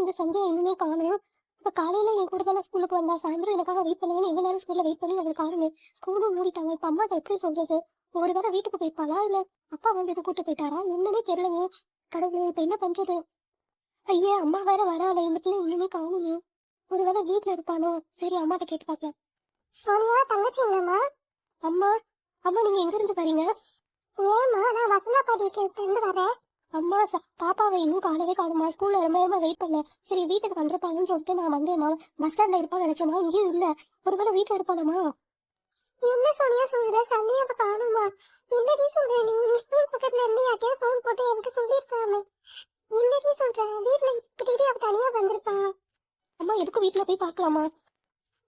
இந்த சந்தியா இன்னுமே காணும் இப்ப காலையில என் கூட தானே ஸ்கூலுக்கு வந்தா சாயந்தரம் எனக்காக வெயிட் பண்ணுவேன் எவ்வளவு நேரம் ஸ்கூல்ல வெயிட் பண்ணி அவளுக்கு காணுமே ஸ்கூலும் மூடிட்டாங்க. இப்ப அம்மாட்ட எப்படி சொல்றது? ஒரு வேளை வீட்டுக்கு போயிருப்பாளா இல்ல அப்பா வந்து இது கூட்டு போயிட்டாரா? என்னன்னே தெரியலங்க. கடவுளே இப்ப என்ன பண்றது? ஐயே அம்மா வேற வராளே. இந்த பிள்ளை இன்னுமே காணுமே ஒருவேளை வீட்டுல இருப்பானோ சரி அம்மாட்ட கேட்டு பார்க்கலாம் சோனியா தங்கச்சி இல்லம்மா? அம்மா அம்மா நீங்க எங்க இருந்து வரீங்க? ஏமா நான் வசந்தா பாட்டிட்டு இருந்து வரேன். அம்மா பாப்பாவை இன்னும் காணவே காணுமா ஸ்கூல்ல ரொம்ப நேரமா வெயிட் பண்ணேன் சரி வீட்டுக்கு வந்திருப்பாங்கன்னு சொல்லிட்டு நான் வந்தேம்மா பஸ் ஸ்டாண்ட்ல இருப்பான்னு நினைச்சேம்மா இங்கேயும் இல்ல. ஒருவேளை வீட்டுல இருப்பானம்மா? என்ன சோனியா சொல்ற? சந்தியாவை காணுமா என்னடி சொல்ற? நீ ஸ்கூல் பக்கத்துல இருந்து யார்ட்டையாவது ஃபோன் போட்டு என்கிட்ட சொல்லியிருக்காமே. என்னடி சொல்ற? வீட்ல இப்படி அவ தனியா வந்திருப்பா. அம்மா எதுக்கு வீட்ல போய் பார்க்கலாமா?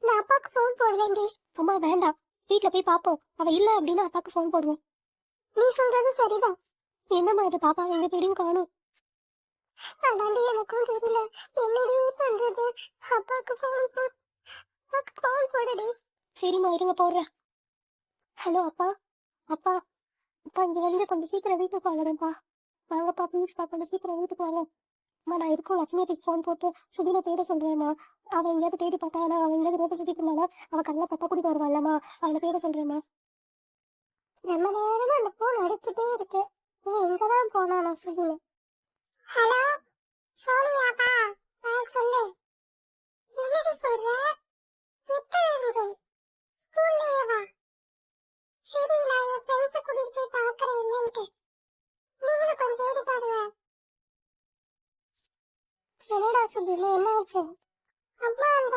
நான் அப்பாக்கு ஃபோன் போடுறேன்டி. அம்மா வேண்டாம். வீட்ல போய் பாப்போம் அவ இல்ல அப்படின்னா அப்பாக்கு ஃபோன் போடுவோம். நீ சொல்றது சரிதான். என்னம்மா இது? பாப்பா எங்க தேடியும் காணும். அதாண்டி எனக்கும் தெரியல. என்னடி பண்றது? அப்பாக்கு ஃபோன் போ அப்பாக்கு ஃபோன் போடுடி. சரிம்மா இருங்க போடுறேன். ஹலோ அப்பா. அப்பா அப்பா இங்க வந்து கொஞ்சம் சீக்கிரம் வீட்டுக்கு வாங்கணும்ப்பா வாங்கப்பா ப்ளீஸ்ப்பா கொஞ்சம் சீக்கிரம் வீட்டுக்கு வாங்க. அம்மா நான் இருக்கும் லட்சுமி ஃபோன் போட்டு சுதினை தேட சொல்றேம்மா. அவன் எங்கேயாவது தேடி பார்த்தானா அவன் எங்கேயாவது ரோட்டை சுற்றி இருந்தானா அவ கண்ணில் பட்ட குடி வருவாள்லம்மா. அவனை தேட சொல்றேம்மா. ரொம்ப நேரமாக அந்த ஃபோன் அடிச்சுட்டே இருக்கு. நீ எங்கதான் போனா நான் ஹலோ சோனியாப்பா நான் சொல்லு. என்னடி சொல்ற? எப்ப எழுது ஸ்கூல்லயே வா. சரி நான் என் ஃப்ரெண்ட்ஸ் கூட்டிட்டு போய் பார்க்கறேன் என்னன்ட்டு. நீங்களும் கொஞ்சம் தேடி பாருங்க. என்னடா சுதில என்ன ஆச்சு? அம்மா அந்த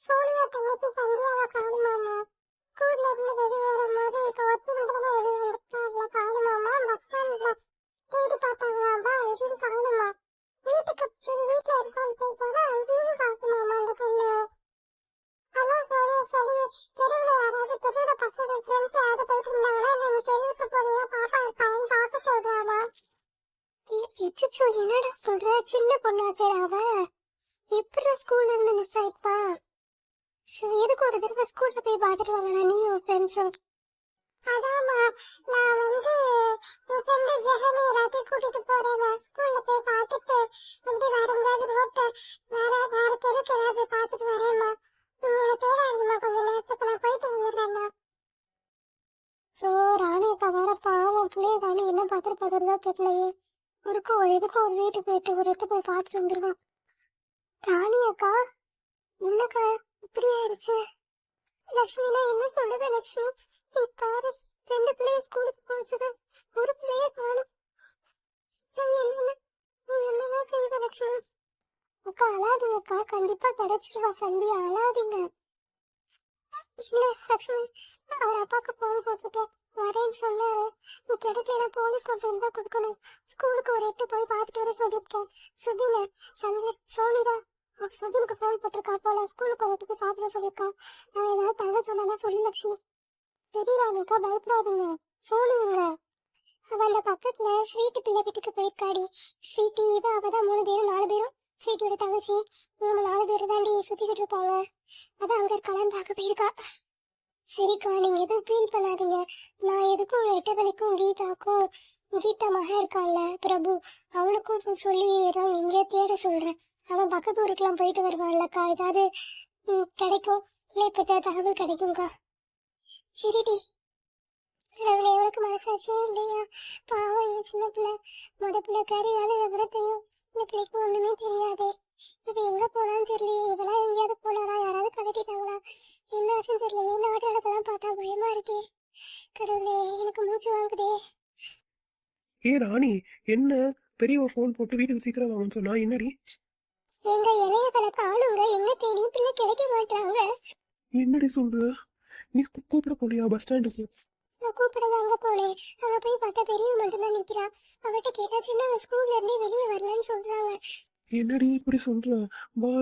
சோனியா தங்கச்சி சந்தியாவை காணுமாமா ஸ்கூல்ல இருந்து வெளியே வரும்போது இப்போ ஒருத்தி மட்டும் தான் வெளியே வந்துருக்காங்க காணுமாமா பஸ் ஸ்டாண்ட்ல தேடி பார்த்தாங்களாமா அங்கேயும் காணுமா வீட்டுக்கு சரி வீட்டுல இருக்கான்னு போய் போனா அங்கேயும் காணுமாமா அந்த பொண்ணு அதான் சரி சரி தெருவில் யாராவது தெருவில் பசங்க ஃப்ரெண்ட்ஸ் யாராவது போயிட்டு இருந்தாங்கன்னா நீங்க தெருவுக்கு போறீங்க பாப்பா இருக்காங்கன்னு பார்க்க சொல்றாமா எச்சிச்சோ என்னடா சொல்ற சின்ன பொண்ணாச்சேடா அவ. எப்படி ஸ்கூல்ல இருந்து மிஸ் ஆயிருப்பா எதுக்கு ஒரு தடவை ஸ்கூல்ல போய் பாத்துட்டு வாங்கடா நீ உன் ஃப்ரெண்ட்ஸும் அதாமா நான் வந்து என் ஃப்ரெண்டு ஜெகனி எல்லாத்தையும் கூட்டிட்டு போறேன். ஸ்கூல்ல போய் பார்த்துட்டு வந்து வேற எங்கேயாவது ரோட்டு வேற வேற தெருக்கு ஏதாவது பார்த்துட்டு வரேம்மா நீங்க தேடாதீங்கம்மா கொஞ்சம் நேரத்துக்கு நான் போயிட்டு வந்துடுறேம்மா சோ ராணி அக்கா வேற பாவம் பிள்ளைய காணும் என்ன பார்த்துட்டு பார்த்துருந்தா தெரியலையே. ஒருக்கும் ஒரு எதுக்கும் ஒரு வீட்டுக்கு போயிட்டு ஒரு இடத்து போய் பார்த்துட்டு வந்துருவோம் ராணி அக்கா என்னக்கா இப்படி ஆயிடுச்சு? லக்ஷ்மினா என்ன சொல்லுங்க லக்ஷ்மி? நீ பாரு ரெண்டு பிள்ளைய ஸ்கூலுக்கு போச்சுது ஒரு பிள்ளைய காணும். சரி என்னதான் செய்வ லக்ஷ்மி? அக்கா அழாதீங்கக்கா. கண்டிப்பா கிடைச்சிருவா சந்தியா. அழாதீங்க. இல்ல லக்ஷ்மி அவர் அப்பாக்கு போன் போட்டுட்டு வரேன்னு சொன்னாரு. நீ கிடைக்கல போலீஸ் கம்ப்ளைண்ட் தான் கொடுக்கணும். ஸ்கூலுக்கு ஒரு எட்டு போய் பார்த்துட்டு வர சொல்லியிருக்கேன். சுபின சந்திர சோனிதா சுதினுக்கு ஃபோன் போட்டிருக்கா போல. ஸ்கூலுக்கு வந்துட்டு போய் பார்த்துட்டு சொல்லியிருக்கா நான் ஏதாவது தகவல் சொன்னா சொல்லு லட்சுமி. தெரியல அக்கா பயப்படாதீங்க. சோனிங்க அவ அந்த பக்கத்துல ஸ்வீட்டு பிள்ளை வீட்டுக்கு போயிருக்காடி. ஸ்வீட்டி இவ அவதான் மூணு பேரும் நாலு பேரும். ஸ்வீட்டியோட தங்கச்சி இவங்க நாலு பேர் தாண்டி சுத்திக்கிட்டு இருப்பாங்க அதான் அங்க இருக்கலாம் பார்க்க போயிருக்கா. சரிக்கா நீங்க எதுவும் ஃபீல் பண்ணாதீங்க. நான் எதுக்கும் எட்டவழிக்கும் கீதாக்கும் கீதா மகா இருக்கான்ல பிரபு அவனுக்கும் சொல்லி ஏதாவது இங்கே தேட சொல்றேன். அவன் பக்கத்து ஊருக்குலாம் போயிட்டு வருவான்லக்கா. ஏதாவது ம், கிடைக்கும். இல்லை இப்போ தகவல் கிடைக்கும்க்கா. சரிடி. கடவுளே உனக்கு மனசாச்சே இல்லையா? பாவம் என் சின்ன பிள்ளை. முத பிள்ளை கறியான விவரத்தையும் இந்த பிள்ளைக்கு ஒண்ணுமே தெரியாதே. இப்ப எங்க போனான்னு தெரியலையே. இவெல்லாம் எங்கேயாவது போனாரா? யாராவது கடத்திட்டாங்களா என்ன ஆச்சுன்னு தெரியலையே. நாட்டு நடப்பெல்லாம் பார்த்தா பயமா இருக்கே. கடவுளே எனக்கு மூச்சு வாங்குதே. ஏ ராணி என்ன? பெரியவ ஃபோன் போட்டு வீட்டுக்கு சீக்கிரம் வாங்கன்னு சொன்னா என்னடி? எங்க இளைய கலக்க ஆளுங்க எங்க தேடியும் பிள்ளை கிடைக்க மாட்டாங்க என்னடி சொல்ற? நீ கூப்பிட போலியா பஸ் ஸ்டாண்டுக்கு கூப்பிடல அங்க போனேன் அங்க போய் பார்த்தா பெரியவ மட்டும்தான் நிக்கிறா. அவட்ட கேட்டா சின்னவ ஸ்கூல்ல இருந்தே வெளியே வரலன்னு சொல்றாங்க. என்னடி இப்படி சொல்ற? வா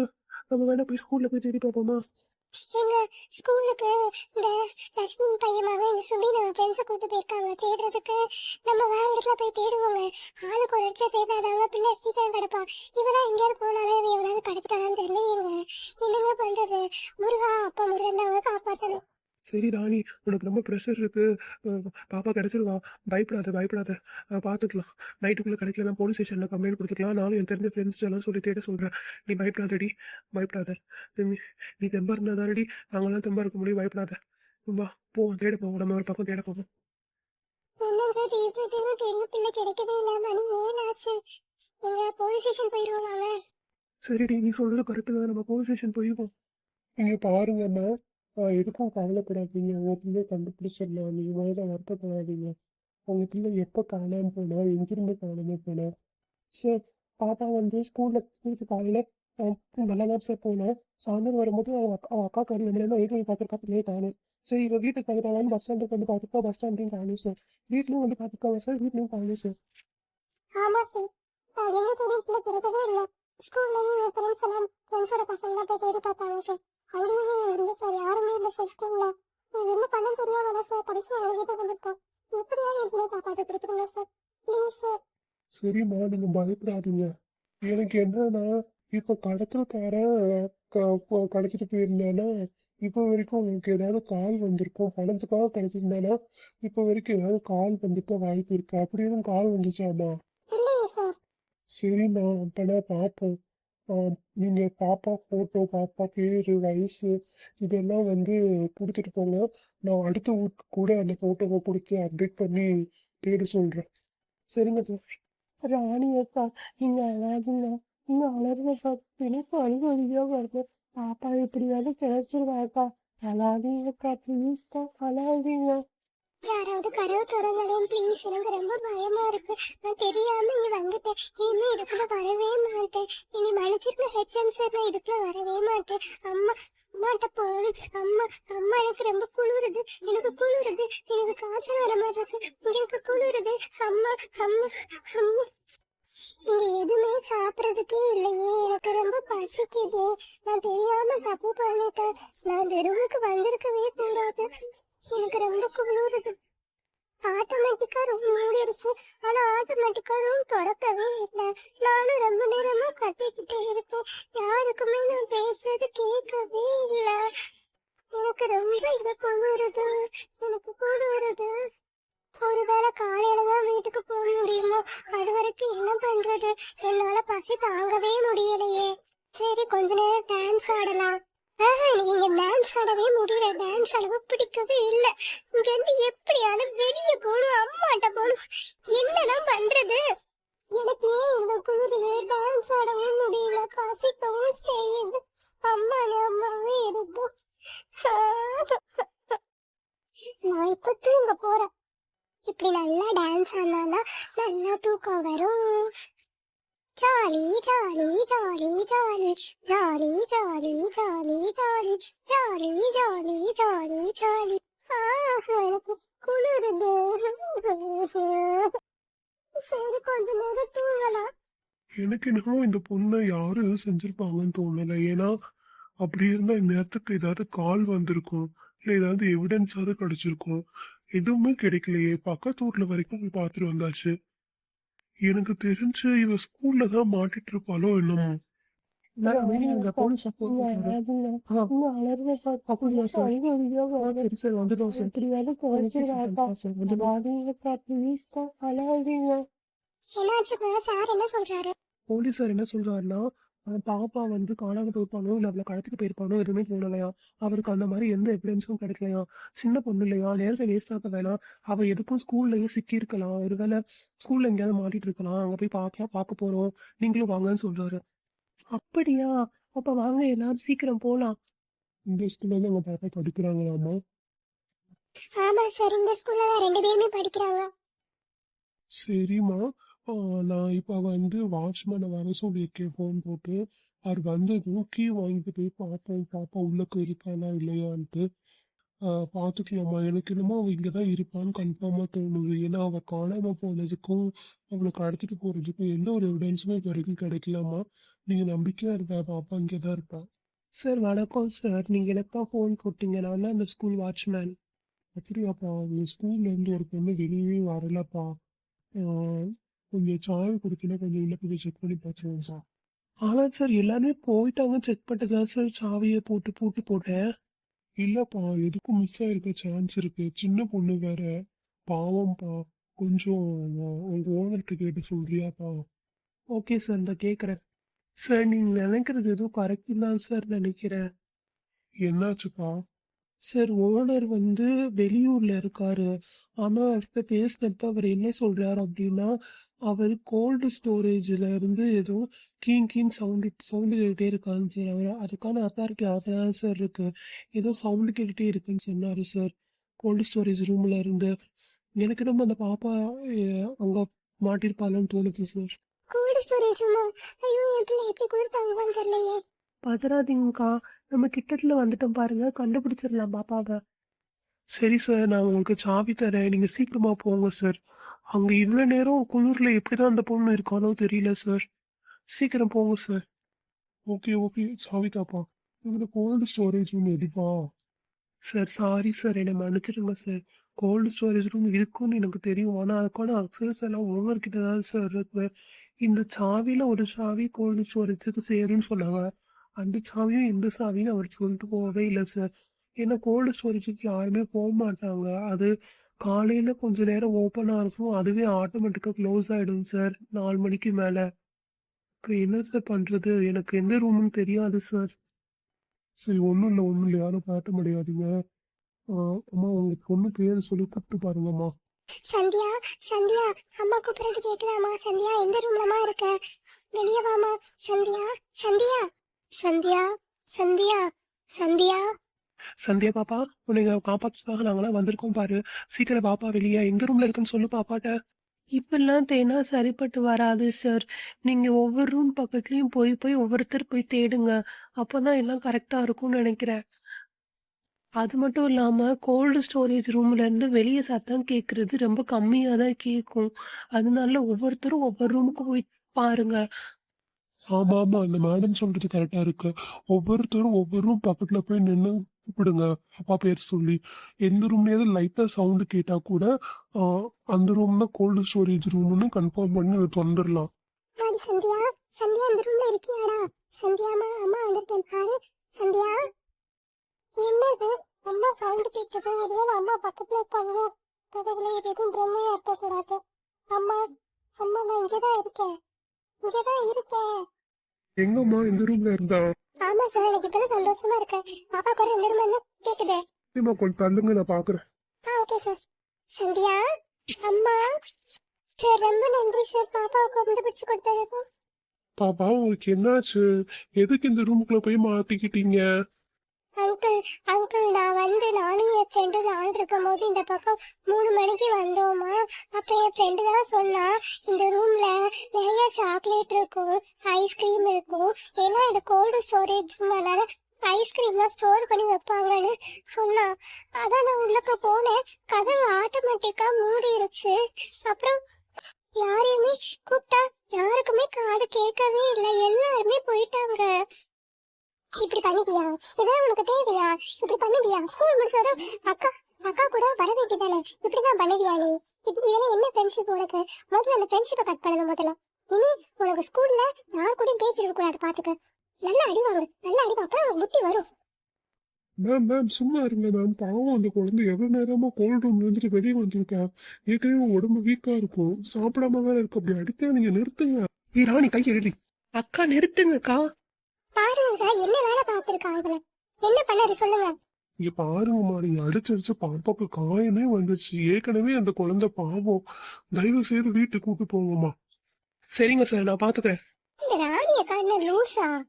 நம்ம வேணா போய் ஸ்கூல்ல போய் தேடி பார்ப்போமா? எங்க ஸ்கூலுக்கு இந்த லட்சுமி பையமாவே எங்க சுபீன ஃப்ரெண்ட்ஸை கூட்டு போயிருக்காங்க. தேடுறதுக்கு நம்ம வேற இடத்துல போய் தேடுவோங்க. ஆளுக்கு ஒரு இடத்துல தேடாதாங்க பிள்ளை சீக்கிரம் கிடப்பா. இவெல்லாம் எங்கேயாவது போனாலே இவன் எவனாவது கடத்திட்டானான்னு தெரியலையேங்க. என்னங்க பண்றது? முருகா அப்பா முருகன் தான் காப்பாற்றணும் சரி ராணி உனக்கு ரொம்ப ப்ரெஷர் இருக்கு. பாப்பா கிடைச்சிருவா. பயப்படாத பயப்படாத. பார்த்துக்கலாம் நைட்டுக்குள்ள கிடைக்கலன்னா போலீஸ் ஸ்டேஷன்ல கம்ப்ளைண்ட் கொடுத்துக்கலாம். நானும் என் தெரிஞ்ச ஃப்ரெண்ட்ஸ் எல்லாம் சொல்லி தேட சொல்றேன். நீ பயப்படாதடி. பயப்படாத. நீ- தெம்பா இருந்தா தானடி. நாங்களாம் தெம்பா இருக்க முடியும். பயப்படாத. வா போ தேட போவோம். நம்ம ஒரு பக்கம் தேட போவோம். சரிடி நீ சொல்றது கரெக்டு தான் நம்ம போலீஸ் ஸ்டேஷன் போயிருக்கோம். நீங்க பாருங்கண்ணா எதுக்கும் கவலைப்படாதீங்க. உங்க பிள்ளை கண்டுபிடிச்சிடலாம். நீங்கள் முதல்ல வருத்தப்படாதீங்க. உங்க பிள்ளை எப்போ காணாமல் போனா எங்கிருந்து காணாமல் போனா? சரி பாப்பா வந்து ஸ்கூலில் ஸ்கூலுக்கு காலையில் நல்லா தான் சார் போனேன் சாயந்தரம் வரும்போது அவங்க அக்கா அவங்க அக்கா கறி வந்து ஏற்கனவே பார்த்துருக்கா லேட் ஆனு சரி இவ வீட்டுக்கு வந்துட்டாங்கன்னு பஸ் ஸ்டாண்டுக்கு வந்து பார்த்துருக்கா பஸ் ஸ்டாண்டையும் காணும் சார் வீட்லையும் வந்து பார்த்துருக்காங்க சார் வீட்லையும் காணும் சார் ஆமாம் சார் அது தெரியும் பிள்ளை கிடைக்கவே இல்லை. ஸ்கூல்லையும் என் ஃப்ரெண்ட்ஸ் எல்லாம் ஃப்ரெண்ட்ஸோட பசங்களாம் போய் தேடி பார்த்தாங்க சார் அங்கேயுமே இல்லை சார் யாருமே இல்லை சார் ஸ்கூல்ல இது என்ன பண்ண தெரியாம சார் கடைசி எங்ககிட்ட வந்திருக்கோம். எப்படியாவது என் பிள்ளைய காப்பாற்றி கொடுத்துருங்க சார் ப்ளீஸ் சார் சரிம்மா நீங்க பயப்படாதீங்க. எனக்கு என்னன்னா இப்ப கடத்தல்காரன் க- க- கடத்திட்டு போயிருந்தானா இப்போ வரைக்கும் உங்களுக்கு ஏதாவது கால் வந்திருக்கும். பணத்துக்காக கிடைச்சிருந்தானா இப்போ வரைக்கும் ஏதாவது கால் வந்திருக்க வாய்ப்பு இருக்கு. அப்படி எதுவும் கால் வந்துச்சாமா சரிம்மா அப்பனா பார்ப்போம். ஆ, நீங்க பாப்பா போட்டோ பாப்பா பேரு வயசு இதெல்லாம் வந்து கொடுத்துட்டு போங்க. நான் அடுத்த வீட்டுக்கு கூட அந்த போட்டோவை கொடுத்து அப்டேட் பண்ணி தேட சொல்றேன். சரிங்க சார் ராணி அக்கா நீங்க அழாதீங்க நீங்க அழகுங்கக்கா எனக்கு அழுக அழுகியா வருது. பாப்பா எப்படியாவது கிடைச்சிருவாக்கா அழாதீங்கக்கா ப்ளீஸ்க்கா அழாதீங்க. யாராவது கதவு திறந்தாலும் ப்ளீஸ் எனக்கு ரொம்ப பயமா இருக்கு. நான் தெரியாம இங்க வந்துட்டேன். இனிமே இதுக்குள்ள வரவே மாட்டேன். இனி மன்னிச்சிருக்க ஹெச்எம் சார் நான் இதுக்குள்ள வரவே மாட்டேன். அம்மா அம்மாட்ட போகணும். அம்மா அம்மா எனக்கு ரொம்ப குளிருது. எனக்கு குளிருது. எனக்கு காய்ச்சல் வர மாதிரி இருக்கு. எனக்கு குளிருது. அம்மா அம்மா அம்மா. இங்க எதுவுமே சாப்பிடறதுக்கே இல்லையே. எனக்கு ரொம்ப பசிக்குது. நான் தெரியாம தப்பு பண்ணிட்டேன். நான் இந்த ரூமுக்கு வந்திருக்கவே கூடாது. எனக்கு ரொம்ப குளிருது. ஆட்டோமேட்டிக்கா ரூம் மூடிடுச்சு. ஆனா ஆட்டோமேட்டிக்கா ரூம் திறக்கவே இல்லை. நானும் ரொம்ப நேரமா கத்திக்கிட்டே இருக்கேன். யாருக்குமே நான் பேசுறது கேட்கவே இல்லை. எனக்கு ரொம்ப இது குளிருது. எனக்கு குளிருது. ஒருவேளை காலையில தான் வீட்டுக்கு போக முடியுமோ? அது வரைக்கும் என்ன பண்றது? என்னால பசி தாங்கவே முடியலையே. சரி கொஞ்ச நேரம் டான்ஸ் ஆடலாம். ஆஹா, எனக்கு இங்க டான்ஸ் ஆடவே முடியல. டான்ஸ் ஆடவே பிடிக்கவே இல்ல. இங்க இருந்து எப்படியாவது வெளியே போகணும் அம்மாட்ட போகணும். என்னதான் பண்றது? எனக்கு ஏன் இவ்வளவு குளிரிலே டான்ஸ் ஆடவும் முடியல? பசிக்கவும் செய்யுது. அம்மா அம்மாவே இருக்கும் நான் இப்ப தூங்க போறேன். இப்படி நல்லா டான்ஸ் ஆடினா நல்லா தூக்கம் வரும். Jolly jolly jolly jolly. Jolly jolly jolly jolly. Jolly jolly jolly jolly. எனக்கு குளிருது. சரி கொஞ்ச நேரம் தூங்கலாம். எனக்கு என்னமோ இந்த பொண்ணை யாரும் எதுவும் செஞ்சிருப்பாங்கன்னு தோணல. ஏன்னா அப்படி இருந்தா இந்நேரத்துக்கு ஏதாவது கால் வந்திருக்கும். இல்ல ஏதாவது எவிடன்ஸாவது கிடைச்சிருக்கும். எதுவுமே கிடைக்கலையே. பக்கத்து ஊர்ல வரைக்கும் போய் பார்த்துட்டு வந்தாச்சு. எனக்கு தெரிஞ்சு இவ ஸ்கூல்ல தான் மாட்டிட்டு இருப்பாளோ என்னமோ என்னாச்சுங்க சார். என்ன சொல்றாரு? போலீஸார் என்ன சொல்றாருன்னா பாப்பா வந்து காணாம போயிருப்பானோ இல்ல அவளை கடத்திட்டு போயிருப்பானோ எதுவுமே தோணலையா? அவருக்கு அந்த மாதிரி எந்த எவிடன்ஸும் கிடைக்கலையா? சின்ன பொண்ணு இல்லையா? நேரத்தை வேஸ்ட் ஆக்க வேணாம். அவ எதுக்கும் ஸ்கூல்லயே சிக்கி இருக்கலாம். ஒருவேளை ஸ்கூல்ல எங்கேயாவது மாட்டிட்டு இருக்கலாம். அங்க போய் பார்க்கலாம் பார்க்க போறோம். நீங்களும் வாங்கன்னு சொல்றாரு. அப்படியா? அப்ப வாங்க எல்லாரும் சீக்கிரம் போலாம். இந்த ஸ்கூல்ல உங்க பாப்பா படிக்கிறாங்களாமா ஆமா சார் இந்த ஸ்கூல்ல தான் ரெண்டு பேருமே படிக்கிறாங்க. சரிம்மா. நான் இப்போ வந்து வாட்ச்மேனை வர சொல்லியிருக்கேன் ஃபோன் போட்டு. அவர் வந்ததும் கீ வாங்கிட்டு போய் பார்ப்போம் பாப்பா உள்ளக்க இருக்கானா இல்லையான்ட்டு. பார்த்துக்கலாமா எனக்கு என்னமோ அவள் இங்கே தான் இருப்பான்னு கன்ஃபார்மாக தோணுது. ஏன்னா அவள் காணாமல் போனதுக்கும் அவளை கடத்திட்டு போகிறதுக்கும் எந்த ஒரு எவிடன்ஸுமே இது வரைக்கும் கிடைக்கலாமா நீங்கள் நம்பிக்கையாக இருக்கா பாப்பா இங்கே தான் இருப்பா. சார் வணக்கம் சார் நீங்கள் எனக்கு தான் ஃபோன் போட்டீங்க. நான் தான் அந்த ஸ்கூல் வாட்ச்மேன் அப்படியாப்பா ஸ்கூல்லேருந்து ஒரு பொண்ணு வெளியே வரலப்பா. கொஞ்சம் சாவி கொடுத்தீங்கன்னா கொஞ்சம் உள்ள போய் செக் பண்ணி பார்த்துருவோம் சார். ஆனால் சார் எல்லாருமே போயிட்டாங்க. செக் பண்ணிட்டு தான் சார் சாவியை போட்டு பூட்டி போட்டேன். இல்லப்பா எதுக்கும் மிஸ் ஆயிருக்க சான்ஸ் இருக்கு. சின்ன பொண்ணு வேற. பாவம்ப்பா. கொஞ்சம் உங்க- உங்க ஓனர்கிட்ட கேட்டு சொல்றியாப்பா? ஓகே சார் நான் கேட்குறேன் சார் நீங்க நினைக்கிறது எதுவும் கரெக்ட் தான் சார் நினைக்கிறேன். என்னாச்சுப்பா? சார் ஓனர் வந்து வெளியூர்ல இருக்காரு. ஆனா அவர்கிட்ட பேசினப்ப அவர் என்ன சொல்றாரு அப்படின்னா அவர் கோல்டு ஸ்டோரேஜ்ல இருந்து ஏதோ கீங் கீங் சவுண்டு சவுண்டு கேட்டுட்டே இருக்காங்க சார். அவர் அதுக்கான அத்தாரிட்டி தான் சார் இருக்கு. ஏதோ சவுண்டு கேட்டுட்டே இருக்குன்னு சொன்னாரு சார் கோல்டு ஸ்டோரேஜ் ரூம்ல இருந்து. எனக்கு நம்ம அந்த பாப்பா அங்க மாட்டிருப்பாளன்னு தோணுச்சு சார். கோல்டு ஸ்டோரேஜ் ஐயோ என் பிள்ளை எப்படி கொடுத்தாங்கன்னு தெரியலையே. பதறாதீங்கக்கா. நம்ம கிட்டத்துல வந்துட்டோம் பாருங்க. கண்டுபிடிச்சிடலாம் பாப்பாவை. சரி சார் நான் உங்களுக்கு சாவி தரேன். நீங்க சீக்கிரமா போங்க சார் அங்க இவ்வளவு நேரம் குளிர்ல எப்படிதான் அந்த பொண்ணு இருக்கானோ தெரியல சார் சீக்கிரம் போங்க சார் ஓகே ஓகே சாவி தாப்பா. இந்த கோல்டு ஸ்டோரேஜ் ரூம் எதுப்பா? சார் சாரி சார் என்னை மன்னிச்சிடுங்க சார் கோல்டு ஸ்டோரேஜ் ரூம் இருக்குன்னு எனக்கு தெரியும். ஆனால் அதுக்கான அக்சஸ் எல்லாம் ஓனர் கிட்ட தான் சார் இருக்கு. இந்த சாவியில் ஒரு சாவி கோல்டு ஸ்டோரேஜுக்கு சேருன்னு சொன்னாங்க. அந்த சாவியும் இந்த சாவியும் அவர் சொல்லிட்டு போகவே இல்லை சார் ஏன்னா கோல்டு ஸ்டோரேஜுக்கு யாருமே போக மாட்டாங்க. அது காலையில் கொஞ்சம் நேரம் ஓப்பனாக இருக்கும். அதுவே ஆட்டோமேட்டிக்காக க்ளோஸ் ஆகிடும் சார் நாலு மணிக்கு மேலே. இப்போ என்ன சார் பண்ணுறது எனக்கு எந்த ரூம்னு தெரியாது சார் சரி ஒன்றும் இல்லை ஒன்றும் இல்லை. யாரும் காட்ட முடியாதீங்க. அம்மா உங்களுக்கு பொண்ணு பேர் சொல்லி கூப்பிட்டு பாருங்கம்மா. சந்தியா சந்தியா அம்மா கூப்பிடுறது கேக்குதாமா சந்தியா எந்த ரூம்லமா இருக்க? வெளியே வாமா சந்தியா சந்தியா. சந்தியா சந்தியா சந்தியா. சந்தியா பாப்பா உன்னை காப்பாற்றுதாக நாங்களாம் வந்திருக்கோம் பாரு. சீக்கிரம் பாப்பா வெளியே எந்த ரூம்ல இருக்குன்னு சொல்லு பாப்பாட்ட. இப்பெல்லாம் தேனா சரிப்பட்டு வராது சார் நீங்க ஒவ்வொரு ரூம் பக்கத்துலயும் போய் போய் ஒவ்வொருத்தர் போய் தேடுங்க. அப்பதான் எல்லாம் கரெக்டா இருக்கும்னு நினைக்கிறேன். அது மட்டும் இல்லாம கோல்டு ஸ்டோரேஜ் ரூம்ல இருந்து வெளியே சத்தம் கேக்குறது ரொம்ப கம்மியா தான் கேட்கும் அதனால ஒவ்வொருத்தரும் ஒவ்வொரு ரூமுக்கு போய் பாருங்க. ஆமா ஆமா அந்த மேடம் சொல்றது கரெக்டா இருக்கு. ஒவ்வொருத்தரும் ஒவ்வொரு ரூம் பக்கத்துல போய் நின்று கூப்பிடுங்க அப்பா பேர் சொல்லி. எந்த ரூம்லயாவது லைட்டா சவுண்டு கேட்டா கூட அந்த ரூம் தான் கோல்டு ஸ்டோரேஜ் ரூம்னு கன்ஃபார்ம் பண்ணி வந்துடலாம் சந்தியா சந்தியா அந்த ரூம்ல இருக்கியாடா? சந்தியாமா அம்மா வந்திருக்கேன் பாரு. சந்தியா? என்னது? அம்மா சவுண்ட் கேட்குது ஒருவேளை அம்மா பக்கத்துல இருப்பாங்களோ கடவுளே எதுவும் பிரம்மையா இருக்கக்கூடாது. அம்மா அம்மா நான் இங்கதான் இருக்கேன். இங்கதான் இருக்கேன். எங்கம்மா இந்த ரூம்ல இருந்தா? ஆமா சார் எனக்கு இப்பதான் சந்தோஷமா இருக்கேன் பாப்பா கூட இந்த ரூம் என்ன கேக்குது? சரிம்மா கொஞ்சம் தள்ளுங்க நான் பாக்குறேன். ஆ ஓகே சார் சந்தியா? அம்மா? சார் ரொம்ப நன்றி சார் பாப்பாவுக்கு கண்டுபிடிச்சு கொடுத்ததுக்கு. பாப்பா உங்களுக்கு என்னாச்சு? எதுக்கு இந்த ரூமுக்குள்ள போய் மாட்டிக்கிட்டீங்க? அங்கிள் அங்கிள் நான் வந்து நானும் என் ஃப்ரெண்டு தான் இருக்கும் போது இந்த பக்கம் மூணு மணிக்கு வந்தோமா? அப்ப என் ஃப்ரெண்டு தான் சொன்னா இந்த ரூம்ல நிறைய சாக்லேட் இருக்கும் ஐஸ்கிரீம் இருக்கும். ஏன்னா இது கோல்டு ஸ்டோரேஜ் அதனால ஐஸ்கிரீம்லாம் ஸ்டோர் பண்ணி வைப்பாங்கன்னு சொன்னா. அதான் நான் உள்ளக்க போனேன் கதவு ஆட்டோமேட்டிக்கா மூடிருச்சு. அப்புறம் யாரையுமே கூப்பிட்டா யாருக்குமே காது கேட்கவே இல்லை. எல்லாருமே போயிட்டாங்க. இப்படி பண்ணிட்டியா? இதெல்லாம் உனக்கு தேவையா? இப்படி பண்ணிட்டியா? ஸ்கூல் முடிச்சதும் அக்கா அக்கா கூட வர வேண்டியதானே? இப்படிதான் பண்ணுவியா நீ? இதெல்லாம் என்ன ஃப்ரெண்ட்ஷிப் உனக்கு? முதல்ல அந்த ஃப்ரெண்ட்ஷிப்பை கட் பண்ணணும் முதல்ல. இனி உனக்கு ஸ்கூல்ல யார் கூட பேசிருக்க கூடாது பாத்துக்க. நல்லா அடி வாங்க நல்லா அடி அப்பதான் உனக்கு முட்டி வரும். மேம் மேம் சும்மா இருங்க மேம் பாவம் அந்த குழந்தை எவ்வளவு நேரமா கோல்ட் ரூம்ல இருந்துட்டு வெளியே வந்திருக்கேன் ஏற்கனவே உடம்பு வீக்கா இருக்கும். சாப்பிடாம வேற இருக்கு. அப்படி அடித்தா நீங்க நிறுத்துங்க. ஏ ராணி கை எழுதி அக்கா நிறுத்துங்கக்கா. பாருங்க என்ன வேலை பார்த்திருக்கா என்ன பண்ணாரு சொல்லுங்க. இங்க பாருங்கம்மா நீங்க அடிச்சு அடிச்சு பாப்பாக்கு காயமே வந்துச்சு ஏற்கனவே அந்த குழந்தை பாவம். தயவு செய்து வீட்டுக்கு கூட்டு போங்கம்மா. சரிங்க சார் நான் பாத்துக்கிறேன். இந்த ராணி அக்கா என்ன லூசா?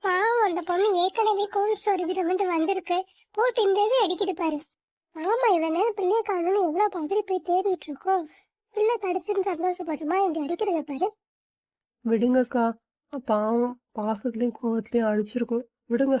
பாவம் அந்த பொண்ணு ஏற்கனவே கோல்ட் ஸ்டோரேஜ்ல வந்து வந்திருக்கு. போட்டு இந்த அடிக்குது பாரு. ஆமா இவன் பிள்ளைய காணும்னு எவ்வளவு பதறி போய் தேடிட்டு இருக்கோம். பிள்ளை கடிச்சுன்னு சந்தோஷப்படுமா? இப்படி அடிக்கிறத பாரு. விடுங்கக்கா. பாவம் பாசத்துலயும் கோவத்துலயும் அடிச்சிருக்கோம். விடுங்க.